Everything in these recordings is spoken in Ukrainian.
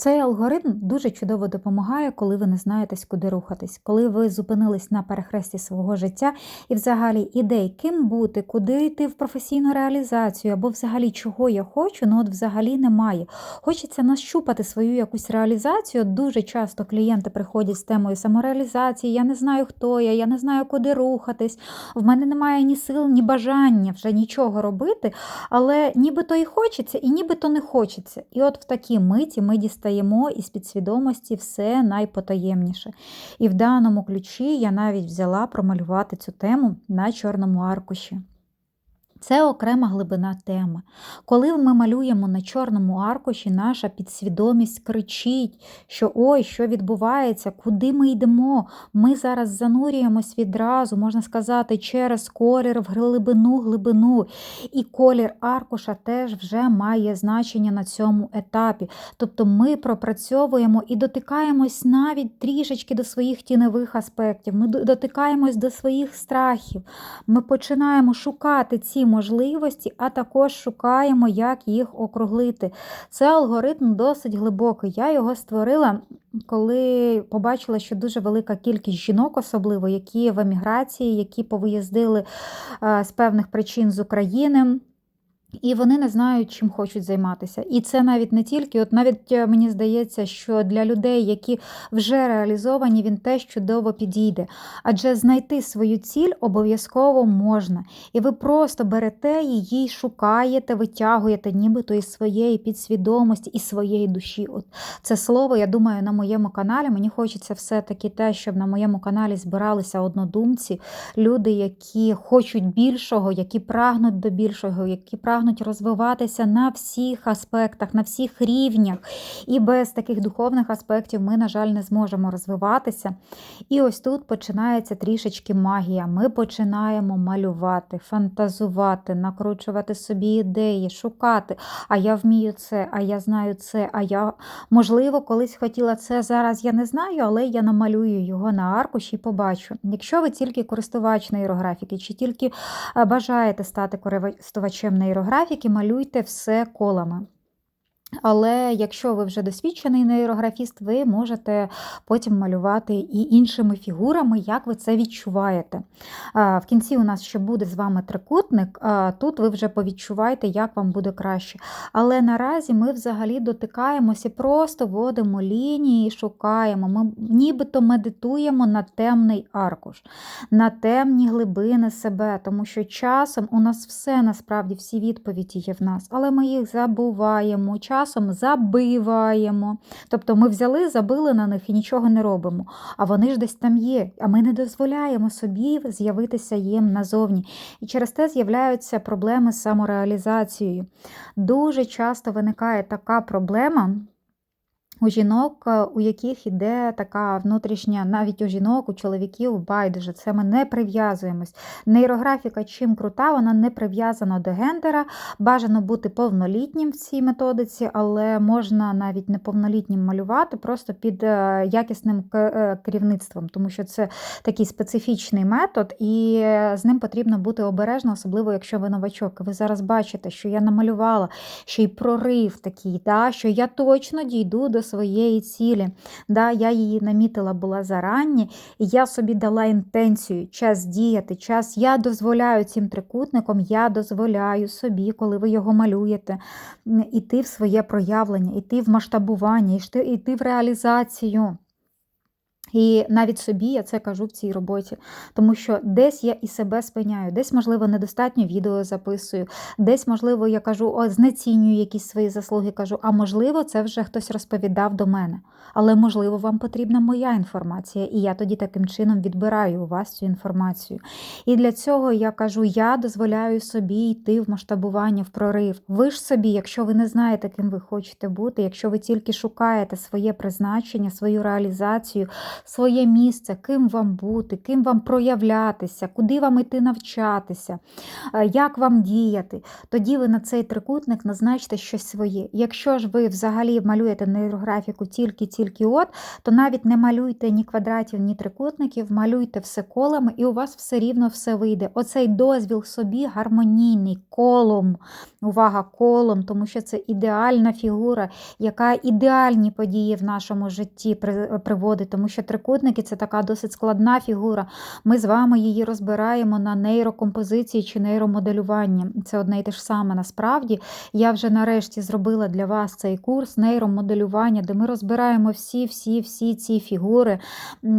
Цей алгоритм дуже чудово допомагає, коли ви не знаєтесь, куди рухатись, коли ви зупинились на перехресті свого життя і взагалі ідей, ким бути, куди йти в професійну реалізацію, або взагалі чого я хочу, ну от взагалі немає. Хочеться нащупати свою якусь реалізацію. Дуже часто клієнти приходять з темою самореалізації, я не знаю, хто я, я не знаю, куди рухатись. В мене немає ні сил, ні бажання вже нічого робити, але нібито і хочеться, і нібито не хочеться. І от в такій миті ми дістаємо із підсвідомості все найпотаємніше. І в даному ключі я навіть взяла промалювати цю тему на чорному аркуші. Це окрема глибина теми. Коли ми малюємо на чорному аркуші, наша підсвідомість кричить, що ой, що відбувається, куди ми йдемо. Ми зараз занурюємось відразу, можна сказати, через колір в глибину, глибину. І колір аркуша теж вже має значення на цьому етапі. Тобто ми пропрацьовуємо і дотикаємось навіть трішечки до своїх тіньових аспектів, ми дотикаємось до своїх страхів. Ми починаємо шукати ці можливості, а також шукаємо, як їх округлити. Це алгоритм досить глибокий. Я його створила, коли побачила, що дуже велика кількість жінок, особливо, які в еміграції, які повиїздили з певних причин з України. І вони не знають, чим хочуть займатися. І це навіть не тільки, от навіть е, мені здається, що для людей, які вже реалізовані, він теж чудово підійде. Адже знайти свою ціль обов'язково можна. І ви просто берете її, шукаєте, витягуєте, нібито із своєї підсвідомості, із своєї душі. От Це слово, я думаю, на моєму каналі. Мені хочеться все-таки те, щоб на моєму каналі збиралися однодумці, люди, які хочуть більшого, які прагнуть до більшого, які прагнуть прагнуть розвиватися на всіх аспектах, на всіх рівнях. І без таких духовних аспектів ми, на жаль, не зможемо розвиватися. І ось тут починається трішечки магія. Ми починаємо малювати, фантазувати, накручувати собі ідеї, шукати. А я вмію це, а я знаю це, а я, можливо, колись хотіла це зараз. Я не знаю, але я намалюю його на аркуші і побачу. Якщо ви тільки користувач нейрографіки, чи тільки бажаєте стати користувачем нейрографіки, графіки малюйте все колами. Але якщо ви вже досвідчений нейрографіст, ви можете потім малювати і іншими фігурами, як ви це відчуваєте. В кінці у нас ще буде з вами трикутник, тут ви вже повідчуваєте, як вам буде краще. Але наразі ми взагалі дотикаємося, просто вводимо лінії, шукаємо. Ми нібито медитуємо на темний аркуш, на темні глибини себе, тому що часом у нас все насправді всі відповіді є в нас, але ми їх забуваємо часом забиваємо. Тобто ми взяли, забили на них і нічого не робимо. А вони ж десь там є, а ми не дозволяємо собі з'явитися їм назовні. І через те з'являються проблеми з самореалізацією. Дуже часто виникає така проблема у жінок, е, у яких іде така внутрішня, навіть у жінок, у чоловіків байдуже, це ми не прив'язуємось. Нейрографіка, чим крута, вона не прив'язана до гендера. Бажано бути повнолітнім в цій методиці, але можна навіть неповнолітнім малювати, просто під е, якісним е, керівництвом, тому що це такий специфічний метод, і з ним потрібно бути обережно, особливо якщо ви новачок. Ви зараз бачите, що я намалювала ще й прорив такий, да, що я точно дійду до своєї цілі. Да, Я її намітила була зарані, і я собі дала інтенцію, час діяти, час я дозволяю цим трикутником, я дозволяю собі, коли ви його малюєте, іти в своє проявлення, іти в масштабування, іти в реалізацію. І навіть собі я це кажу в цій роботі, тому що десь я і себе спиняю, десь, можливо, недостатньо відео записую, десь, можливо, я кажу, о, знецінюю якісь свої заслуги, кажу, а можливо, це вже хтось розповідав до мене. Але, можливо, вам потрібна моя інформація, і я тоді таким чином відбираю у вас цю інформацію. І для цього я кажу: я дозволяю собі йти в масштабування, в прорив. Ви ж собі, якщо ви не знаєте, ким ви хочете бути, якщо ви тільки шукаєте своє призначення, свою реалізацію своє місце, ким вам бути, ким вам проявлятися, куди вам іти навчатися, е, як вам діяти. Тоді ви на цей трикутник назначте щось своє. Якщо ж ви взагалі малюєте нейрографіку тільки-тільки от, то навіть не малюйте ні квадратів, ні трикутників, малюйте все колами, і у вас все рівно все вийде. Оцей дозвіл собі гармонійний, колом. Увага, колом, тому що це ідеальна фігура, яка ідеальні події в нашому житті приводить, тому що трикутники це така досить складна фігура. Ми з вами її розбираємо на нейрокомпозиції чи нейромоделюванні. Це одне і те ж саме. Насправді я вже нарешті зробила для вас цей курс нейромоделювання, де ми розбираємо всі-всі-всі ці фігури,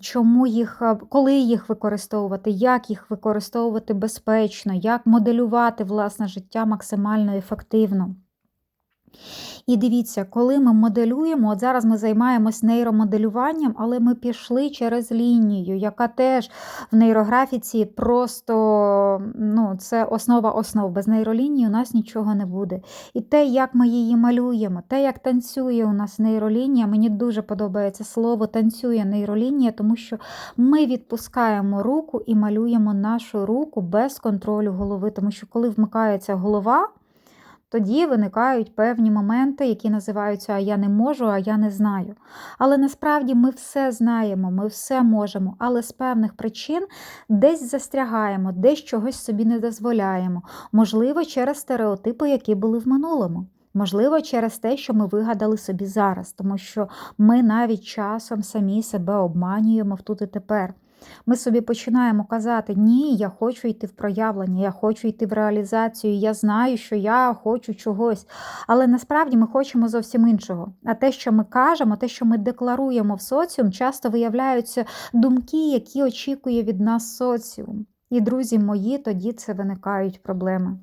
чому їх, коли їх використовувати, як їх використовувати безпечно, як моделювати власне життя максимально ефективно. І дивіться, коли ми моделюємо, от зараз ми займаємось нейромоделюванням, але ми пішли через лінію, яка теж в нейрографіці просто ну, це основа основ. Без нейролінії у нас нічого не буде. І те, як ми її малюємо, те, як танцює у нас нейролінія, мені дуже подобається слово танцює нейролінія, тому що ми відпускаємо руку і малюємо нашу руку без контролю голови, тому що коли вмикається голова. Тоді виникають певні моменти, які називаються А я не можу, а я не знаю. Але насправді ми все знаємо, ми все можемо, але з певних причин десь застрягаємо, десь чогось собі не дозволяємо. Можливо, через стереотипи, які були в минулому. Можливо, через те, що ми вигадали собі зараз, тому що ми навіть часом самі себе обманюємо в тут і тепер. Ми собі починаємо казати, ні, я хочу йти в проявлення, я хочу йти в реалізацію, я знаю, що я хочу чогось. Але насправді ми хочемо зовсім іншого. А те, що ми кажемо, те, що ми декларуємо в соціум, часто виявляються думки, які очікує від нас соціум. І, друзі мої, тоді це виникають проблеми.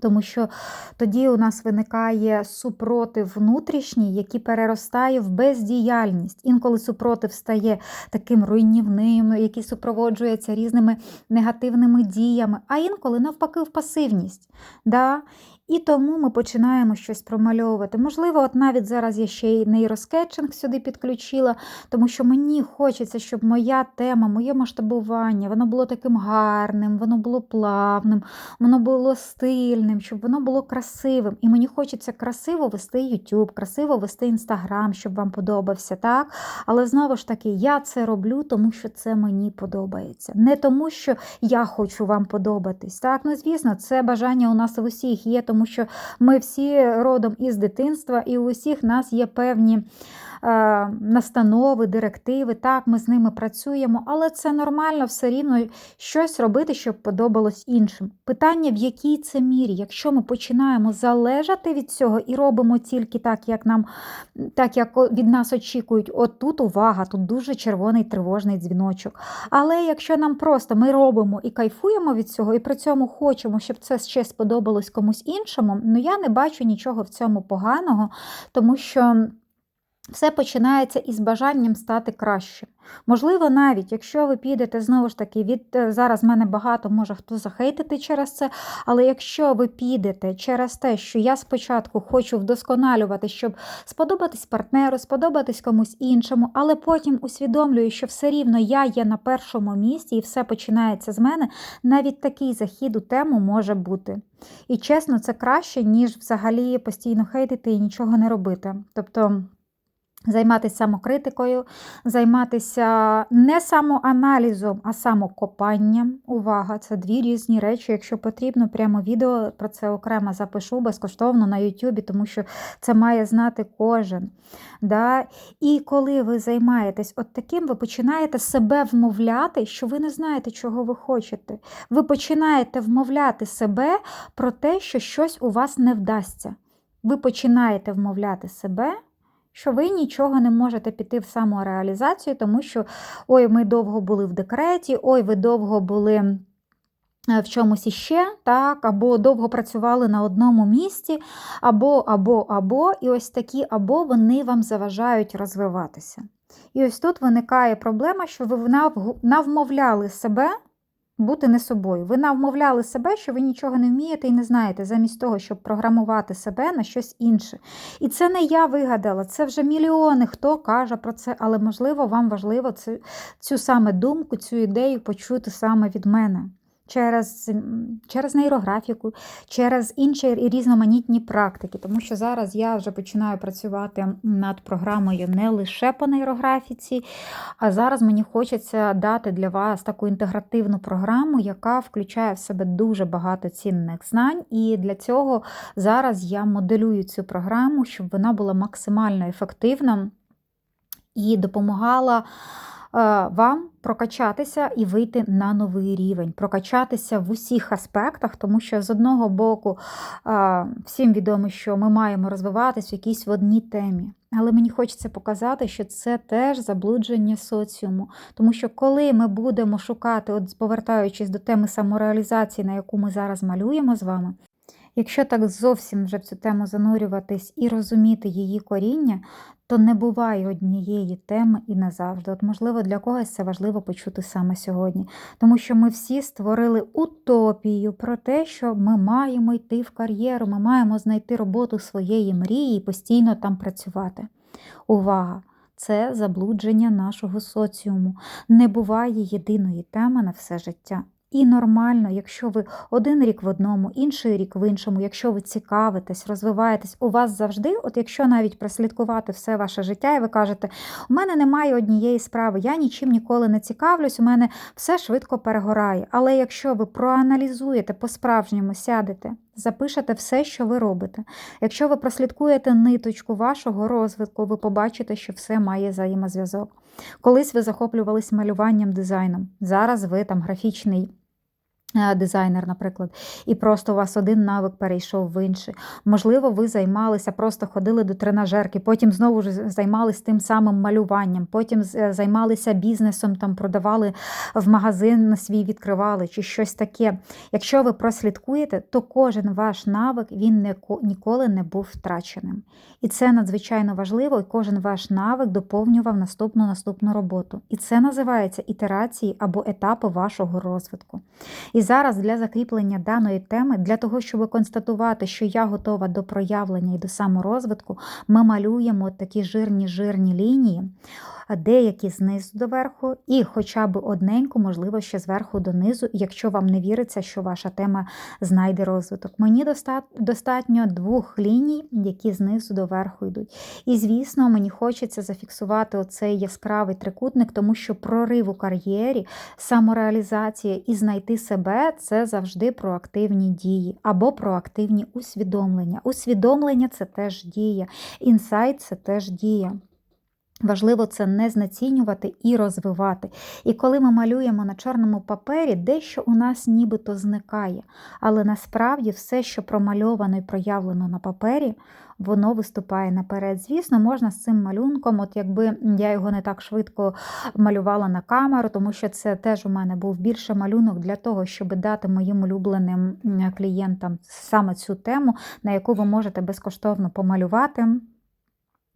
Тому що тоді у нас виникає супротив внутрішній, який переростає в бездіяльність. Інколи супротив стає таким руйнівним, який супроводжується різними негативними діями, а інколи навпаки в пасивність. Да? І тому ми починаємо щось промальовувати. Можливо, от навіть зараз я ще й нейроскетчинг сюди підключила, тому що мені хочеться, щоб моя тема, моє масштабування, воно було таким гарним, воно було плавним, воно було стильним, щоб воно було красивим. І мені хочеться красиво вести YouTube, красиво вести Instagram, щоб вам подобався. так? Але знову ж таки, я це роблю, тому що це мені подобається. Не тому, що я хочу вам подобатись. Так, ну звісно, це бажання у нас у усіх є тому що ми всі родом із дитинства, і у усіх нас є певні настанови, директиви. Так, ми з ними працюємо, але це нормально все рівно щось робити, щоб подобалось іншим. Питання, в якій це мірі, якщо ми починаємо залежати від цього і робимо тільки так, як нам, так як від нас очікують, от тут увага, тут дуже червоний тривожний дзвіночок. Але якщо нам просто ми робимо і кайфуємо від цього, і при цьому хочемо, щоб це ще сподобалось комусь іншому, ну я не бачу нічого в цьому поганого, тому що. Все починається із бажанням стати кращим. Можливо, навіть якщо ви підете, знову ж таки, від е, зараз мене багато може хто захейтити через це, але якщо ви підете через те, що я спочатку хочу вдосконалювати, щоб сподобатись партнеру, сподобатись комусь іншому, але потім усвідомлюю, що все рівно я є на першому місці і все починається з мене, навіть такий захід у тему може бути. І чесно, це краще, ніж взагалі постійно хейтити і нічого не робити. Тобто. Займатися самокритикою, займатися не самоаналізом, а самокопанням. Увага, це дві різні речі. Якщо потрібно, прямо відео про це окремо запишу безкоштовно на Ютубі, тому що це має знати кожен. Да? І коли ви займаєтесь от таким, ви починаєте себе вмовляти, що ви не знаєте, чого ви хочете. Ви починаєте вмовляти себе про те, що щось у вас не вдасться. Ви починаєте вмовляти себе що ви нічого не можете піти в самореалізацію, тому що ой, ми довго були в декреті, ой, ви довго були. Е, в чомусь іще, так, або довго працювали на одному місці, або, або, або, і ось такі або вони вам заважають розвиватися. І ось тут виникає проблема, що ви навмовляли себе бути не собою. Ви навмовляли себе, що ви нічого не вмієте і не знаєте, замість того, щоб програмувати себе на щось інше. І це не я вигадала, це вже мільйони хто каже про це, але, можливо, вам важливо цю, цю саме думку, цю ідею почути саме від мене через через нейрографіку, через інші різноманітні практики, тому що зараз я вже починаю працювати над програмою не лише по нейрографіці, а зараз мені хочеться дати для вас таку інтегративну програму, яка включає в себе дуже багато цінних знань. І для цього зараз я моделюю цю програму, щоб вона була максимально ефективна і допомагала. Е, вам прокачатися і вийти на новий рівень, прокачатися в усіх аспектах, тому що з одного боку е, всім відомо, що ми маємо розвиватися в якійсь в одній темі. Але мені хочеться показати, що це теж заблудження соціуму. Тому що коли ми будемо шукати, от повертаючись до теми самореалізації, на яку ми зараз малюємо з вами, якщо так зовсім вже в цю тему занурюватись і розуміти її коріння, то не буває однієї теми і назавжди. От, можливо, для когось це важливо почути саме сьогодні. Тому що ми всі створили утопію про те, що ми маємо йти в кар'єру, ми маємо знайти роботу своєї мрії і постійно там працювати. Увага! Це заблудження нашого соціуму. Не буває єдиної теми на все життя. І нормально, якщо ви один рік в одному, інший рік в іншому, якщо ви цікавитесь, розвиваєтесь, у вас завжди, от якщо навіть прослідкувати все ваше життя, і ви кажете, у мене немає однієї справи, я нічим ніколи не цікавлюсь, у мене все швидко перегорає. Але якщо ви проаналізуєте, по-справжньому сядете, запишете все, що ви робите. Якщо ви прослідкуєте ниточку вашого розвитку, ви побачите, що все має взаємозв'язок. Колись ви захоплювались малюванням дизайном, зараз ви там графічний. Е, дизайнер, наприклад, і просто у вас один навик перейшов в інший. Можливо, ви займалися, просто ходили до тренажерки, потім знову ж займалися тим самим малюванням, потім е, займалися бізнесом, там продавали в магазин свій відкривали чи щось таке. Якщо ви прослідкуєте, то кожен ваш навик він ніколи не був втраченим. І це надзвичайно важливо, і кожен ваш навик доповнював наступну наступну роботу. І це називається ітерації або етапи вашого розвитку. І зараз для закріплення даної теми, для того, щоб констатувати, що я готова до проявлення і до саморозвитку, ми малюємо такі жирні жирні лінії деякі знизу до верху, і хоча б одненьку, можливо, ще зверху донизу, якщо вам не віриться, що ваша тема знайде розвиток. Мені достатньо двох ліній, які знизу до верху йдуть. І, звісно, мені хочеться зафіксувати оцей яскравий трикутник, тому що прорив у кар'єрі, самореалізація і знайти себе це завжди проактивні дії або проактивні усвідомлення. Усвідомлення це теж дія, інсайт це теж дія. Важливо це не знецінювати і розвивати. І коли ми малюємо на чорному папері, дещо у нас нібито зникає. Але насправді все, що промальовано і проявлено на папері, воно виступає наперед. Звісно, можна з цим малюнком, от якби я його не так швидко малювала на камеру, тому що це теж у мене був більше малюнок для того, щоб дати моїм улюбленим клієнтам саме цю тему, на яку ви можете безкоштовно помалювати.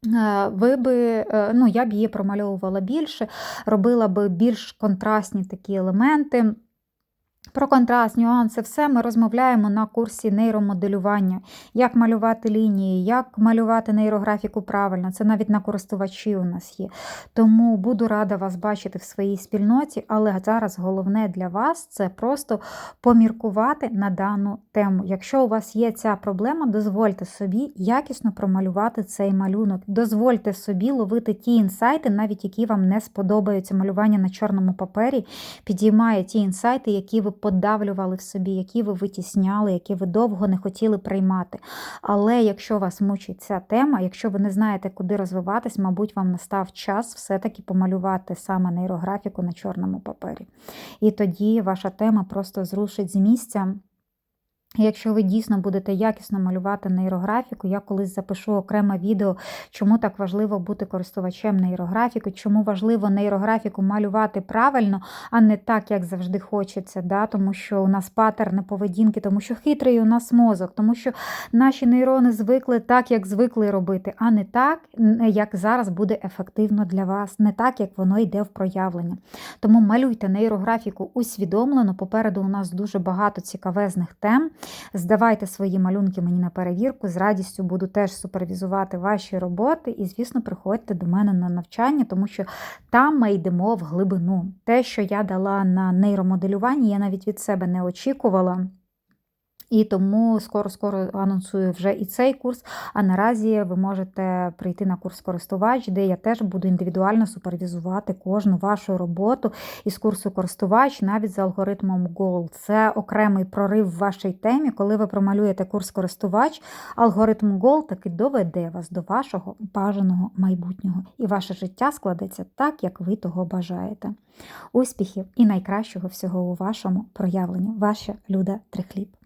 Е, ви би, е, ну, я б її промальовувала більше, робила би більш контрастні такі елементи. Про контраст, нюанси, все ми розмовляємо на курсі нейромоделювання, як малювати лінії, як малювати нейрографіку правильно. Це навіть на користувачі у нас є. Тому буду рада вас бачити в своїй спільноті, але зараз головне для вас це просто поміркувати на дану тему. Якщо у вас є ця проблема, дозвольте собі якісно промалювати цей малюнок. Дозвольте собі ловити ті інсайти, навіть які вам не сподобаються. Малювання на чорному папері підіймає ті інсайти, які ви подавлювали в собі, які ви витісняли, які ви довго не хотіли приймати. Але якщо вас мучить ця тема, якщо ви не знаєте, куди розвиватись, мабуть, вам настав час все-таки помалювати саме нейрографіку на чорному папері. І тоді ваша тема просто зрушить з місця. Якщо ви дійсно будете якісно малювати нейрографіку, я колись запишу окреме відео, чому так важливо бути користувачем нейрографіки, чому важливо нейрографіку малювати правильно, а не так, як завжди хочеться. Да? Тому що у нас патерни поведінки, тому що хитрий у нас мозок, тому що наші нейрони звикли так, як звикли робити, а не так, як зараз буде ефективно для вас, не так, як воно йде в проявлення. Тому малюйте нейрографіку усвідомлено. Попереду у нас дуже багато цікавезних тем. Здавайте свої малюнки мені на перевірку. З радістю буду теж супервізувати ваші роботи. І, звісно, приходьте до мене на навчання, тому що там ми йдемо в глибину. Те, що я дала на нейромоделюванні, я навіть від себе не очікувала. І тому скоро-скоро анонсую вже і цей курс. А наразі ви можете прийти на курс користувач, де я теж буду індивідуально супервізувати кожну вашу роботу із курсу користувач, навіть за алгоритмом Gold. Це окремий прорив в вашій темі. Коли ви промалюєте курс користувач, алгоритм Gold таки доведе вас до вашого бажаного майбутнього. І ваше життя складеться так, як ви того бажаєте. Успіхів і найкращого всього у вашому проявленні. Ваша Люда Трихліб.